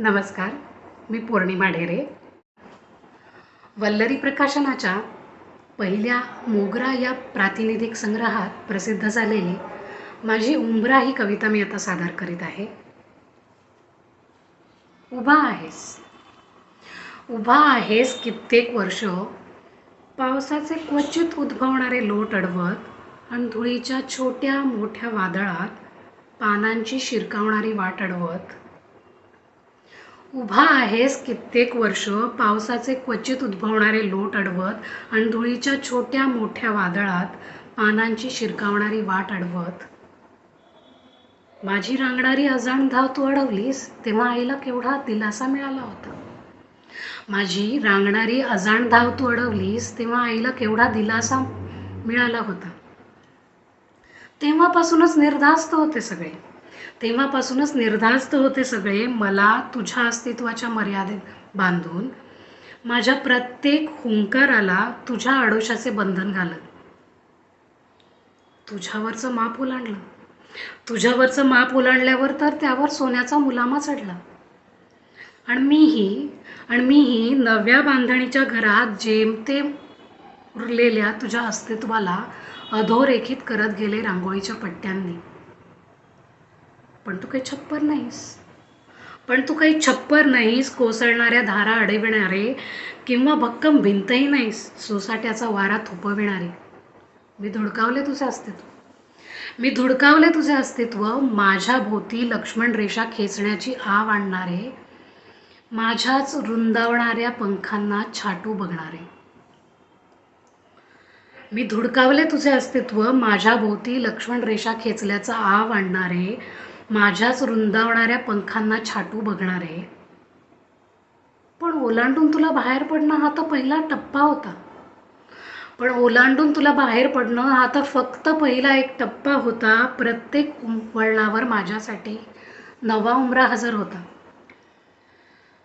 नमस्कार मी पौर्णिमा ढेरे. वल्लरी प्रकाशनाच्या पहिल्या मोगरा या प्रातिनिधिक संग्रहात प्रसिद्ध झालेली माझी उंबरा ही कविता मी आता सादर करीत आहे. उभा आहेस. उभा आहेस कित्येक वर्ष. पावसाचे क्वचित उद्भवणारे लोट अडवत आणि धुळीच्या छोट्या मोठ्या वादळात पानांची शिरकावणारी वाट अडवत उभा आहेस कित्येक वर्ष पावसाचे क्वचित उद्भवणारे लोट अडवत आणि धुळीच्या छोट्या मोठ्या वादळात पानांची शिरकावणारी वाट अडवत. माझी रांगणारी अजाण धाव तू अडवलीस तेव्हा आईला केवढा दिलासा मिळाला होता. माझी रांगणारी अजाण धाव तू अडवलीस तेव्हा आईला केवढा दिलासा मिळाला होता. तेव्हापासूनच निर्धास्त होते सगळे. तेव्हापासूनच निर्धास्त होते सगळे मला तुझ्या अस्तित्वाच्या मर्यादेत बांधून. माझ्या प्रत्येक हुंकाराला तुझ्या आडोशाचे बंधन घालत. तुझ्यावरचं माप ओलांडलं. तुझ्यावरचं माप ओलांडल्यावर तर त्यावर सोन्याचा मुलामा चढला आणि मीही आणि मीही नव्या बांधणीच्या घरात जेमतेम उरलेल्या तुझ्या अस्तित्वाला अधोरेखित करत गेले रांगोळीच्या पट्ट्यांनी. पण तू काही छप्पर नाहीस. पण तू काही छप्पर नाहीस कोसळणाऱ्या धारा अडविणारे किंवा भक्कम भिंतही नाहीस सोसाट्याचा वारा थोपविणारे. मी धुडकावले तुझे अस्तित्व. मी धुडकावले तुझे अस्तित्व माझ्या भोवती लक्ष्मण रेषा खेचण्याची आव आणणारे माझ्याच रुंदावणाऱ्या पंखांना छाटू बघणारे. मी धुडकावले तुझे अस्तित्व माझ्या भोवती लक्ष्मण रेषा खेचल्याचा आव आणणारे माझ्याच रुंदावणाऱ्या पंखांना छाटू बघणारे पण ओलांडून तुला बाहेर पडणं हा तर पहिला टप्पा होता. पण ओलांडून तुला बाहेर पडणं हा तर फक्त पहिला एक टप्पा होता. प्रत्येक वळणावर माझ्यासाठी नवा उमरा हजर होता.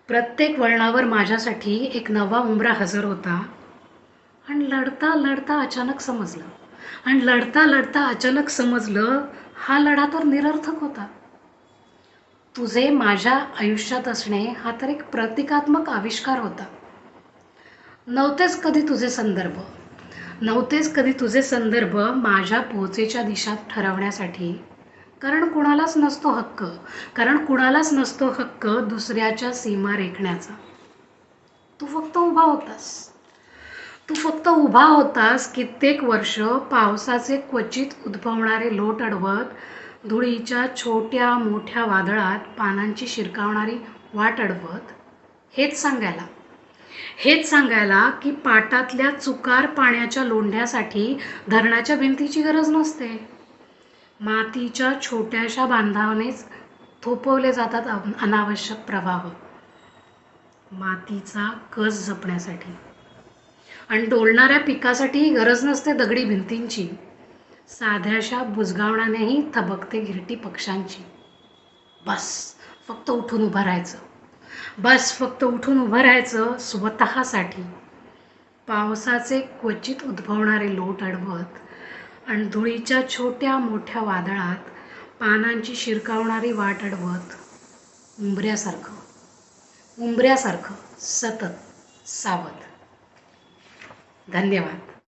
प्रत्येक वळणावर माझ्यासाठी एक नवा उमरा हजर होता. आणि लढता लढता अचानक समजलं. आणि लढता लढता अचानक समजलं हा लढा तर निरर्थक होता. तुझे माझ्या आयुष्यात असणे हा तर एक प्रतिकात्मक आविष्कार होता. नव्हतेच कधी तुझे संदर्भ. नव्हतेच कधी तुझे संदर्भ माझ्या पोहोचेच्या दिशा ठरवण्यासाठी. कारण कुणालाच नसतो हक्क. कारण कुणालाच नसतो हक्क दुसऱ्याच्या सीमा रेखण्याचा. तू फक्त उभा होतास. तू फक्त उभा होतास कित्येक वर्ष पावसाचे क्वचित उद्भवणारे लोट अडवत धुळीच्या छोट्या मोठ्या वादळात पानांची शिरकावणारी वाट अडवत. हेच सांगायला. हेच सांगायला की पाटातल्या चुकार पाण्याच्या लोंढ्यासाठी धरणाच्या भिंतीची गरज नसते. मातीच्या छोट्याशा बांधावनेच थोपवले जातात अनावश्यक प्रवाह. मातीचा कस जपण्यासाठी. आणि डोलणाऱ्या पिकासाठीही गरज नसते दगडी भिंतींची. साध्याशा बुजगावण्यानेही थबकते गिरटी पक्ष्यांची. बस फक्त उठून उभं राहायचं. बस फक्त उठून उभं राहायचं स्वतःसाठी. पावसाचे क्वचित उद्भवणारे लोट अडवत आणि धुळीच्या छोट्या मोठ्या वादळात पानांची शिरकावणारी वाट अडवत उंबऱ्यासारखं. उंबऱ्यासारखं सतत सावध. धन्यवाद.